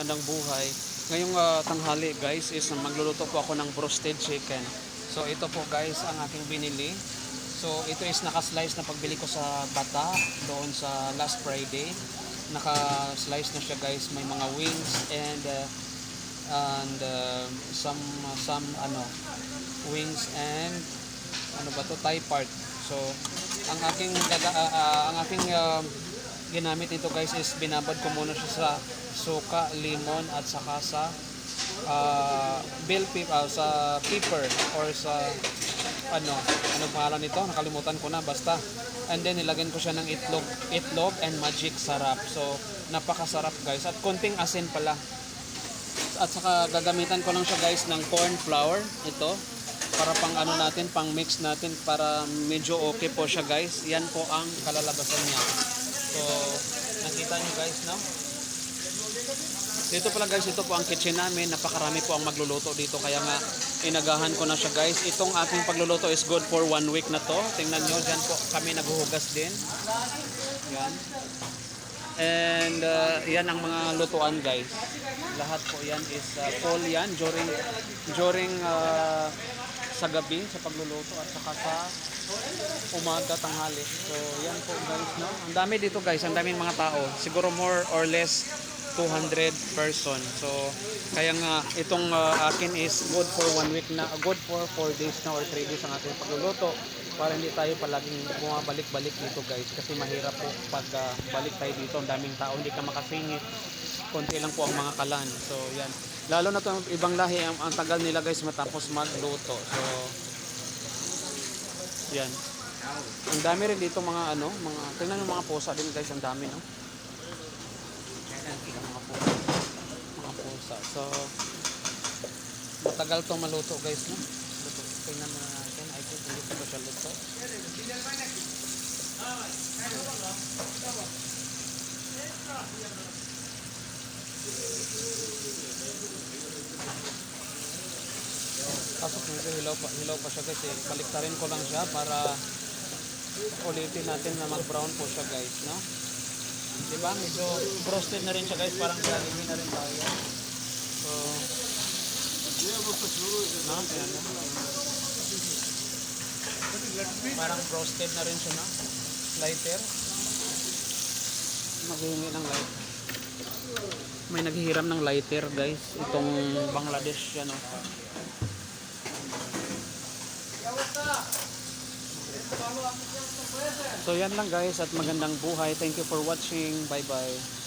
magandang buhay. Ngayong ah, tanghali guys is magluluto po ako ng broasted chicken. So ito po guys ang aking binili. So ito is naka-slice na pagbili ko sa Bata doon sa last Friday. Naka-slice na siya guys. May mga wings and uh, and uh, some some ano wings and ano ba to Thai part. So ang aking ah, ah, ang aking ah, ginamit dito guys is binabad ko muna siya sa suka, limon at saka sa uh, bell pepper sa pepper or sa ano ano pangalan nito? Nakalimutan ko na basta. And then nilagyan ko siya ng itlog itlog and magic sarap. So napakasarap guys. At konting asin pala. At saka gagamitan ko lang siya guys ng corn flour ito. Para pang ano natin pang mix natin para medyo okay po siya guys. Yan po ang kalalabasan niya so nakita niyo guys no dito pala guys, ito po ang kitchen namin. Napakarami po ang magluluto dito. Kaya nga, inagahan ko na siya guys. Itong aking pagluluto is good for one week na to. Tingnan nyo, dyan po kami naghuhugas din. Yan. And uh, yan ang mga lutuan guys. Lahat po yan is uh, full yan during, during uh, sa gabi, sa pagluluto at saka sa umaga, tanghali. So yan po guys, no? Ang dami dito guys, ang daming mga tao. Siguro more or less 200 person. So, kaya nga itong uh, akin is good for one week na, good for 4 days na or 3 days ang ating pagluluto para hindi tayo palaging bumabalik-balik dito guys kasi mahirap po pag uh, balik tayo dito ang daming tao hindi ka makasingit konti lang po ang mga kalan so yan lalo na to ibang lahi ang, ang tagal nila guys matapos magluto so yan ang dami rin dito mga ano mga tingnan yung mga pusa din guys ang dami no Ayan, mga pusa. Mga pusa. So, matagal to maluto guys, no? Tingnan na natin. I think hindi ba siya luto. Pasok nito, hilaw pa, hilaw pa siya guys. Eh. Baliktarin ko lang siya para ulitin natin na mag-brown po siya guys, no? Diba? Medyo roasted na rin siya guys. Parang Jollibee na rin tayo. So, no? Ayan na. Parang roasted na rin siya na. Lighter. Maghihingi ng light. May naghihiram ng lighter guys. Itong Bangladesh yan So yan lang guys at magandang buhay. Thank you for watching. Bye bye.